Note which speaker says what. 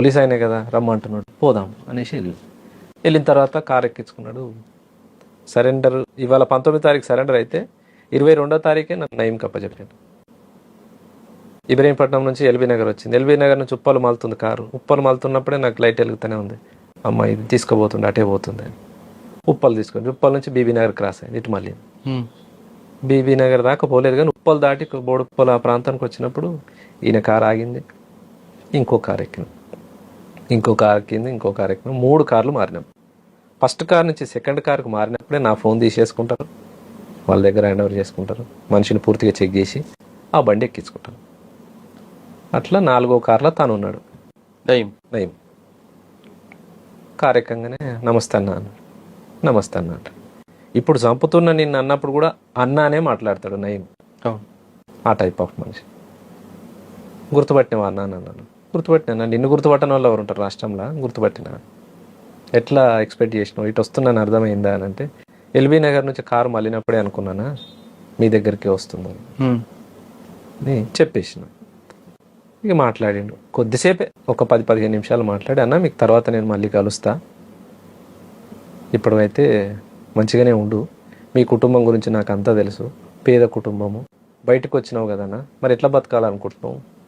Speaker 1: Police అయినే కదా రమ్మంటున్నాడు. పోదాం అనేసి వెళ్ళి వెళ్ళిన తర్వాత కార్ ఎక్కించుకున్నాడు. సరెండర్ ఇవాళ పంతొమ్మిది తారీఖు సరెండర్ అయితే ఇరవై రెండో తారీఖే నన్ను నయం కప్పచెప్పాను ఇబ్రహీంపట్నం నుంచి ఎల్బీ నగర్ వచ్చింది. ఎల్బీ నగర్ నుంచి ఉప్పలు మాలుతుంది కారు. ఉప్పలు మాలుతున్నప్పుడే నాకు లైట్ వెలుగుతూనే ఉంది. అమ్మ ఇది తీసుకుపోతుంది అటే పోతుంది అని. ఉప్పలు తీసుకొని ఉప్పల్ నుంచి బీబీ నగర్ క్రాస్ అయింది ఇటు మళ్ళీ. బీబీ నగర్ దాకా పోలేదు కానీ ఉప్పలు దాటి బోడుప్పలు ఆ ప్రాంతానికి వచ్చినప్పుడు ఈయన కారు ఆగింది. ఇంకో కారు ఎక్కింది. ఇంకో కారు ఎక్కింది ఇంకో కారు ఎక్కింది మూడు కార్లు మారినాం. ఫస్ట్ కార్ నుంచి సెకండ్ కార్కు మారినప్పుడే నా ఫోన్ తీసేసుకుంటారు. వాళ్ళ దగ్గర హ్యాండ్ ఓవర్ చేసుకుంటారు. మనిషిని పూర్తిగా చెక్ చేసి ఆ బండి ఎక్కించుకుంటారు. అట్లా నాలుగో కార్లో తాను ఉన్నాడు.
Speaker 2: దయ్యం
Speaker 1: నయం. కారు ఎక్కంగానే నమస్తే అన్న అన్నాడు. నమస్తే అన్న అంట ఇప్పుడు చంపుతున్న నిన్ను అన్నప్పుడు కూడా అన్నానే మాట్లాడతాడు నయం. ఆ టైప్ ఆఫ్ మనిషి. గుర్తుపట్టినవా అన్న అని అన్నాను గుర్తుపట్టినా నిన్ను గుర్తుపట్టని వాళ్ళు ఎవరు ఉంటారు రాష్ట్రంలో? గుర్తుపట్టినా? ఎట్లా ఎక్స్పెక్ట్ చేసినావు? ఇటు వస్తున్నాను అర్థమైందా అని అంటే ఎల్బీ నగర్ నుంచి కారు మళ్ళినప్పుడే అనుకున్నానా? మీ దగ్గరికి వస్తుందని. చెప్పేసిన. ఇక మాట్లాడిండు. కొద్దిసేపే ఒక పది పదిహేను నిమిషాలు మాట్లాడి అన్న మీకు తర్వాత నేను మళ్ళీ కలుస్తా. ఇప్పుడైతే మంచిగానే ఉండు. మీ కుటుంబం గురించి నాకు అంతా తెలుసు. పేద కుటుంబము. బయటకు వచ్చినావు కదన్నా మరి ఎట్లా బతకాలనుకుంటున్నావు?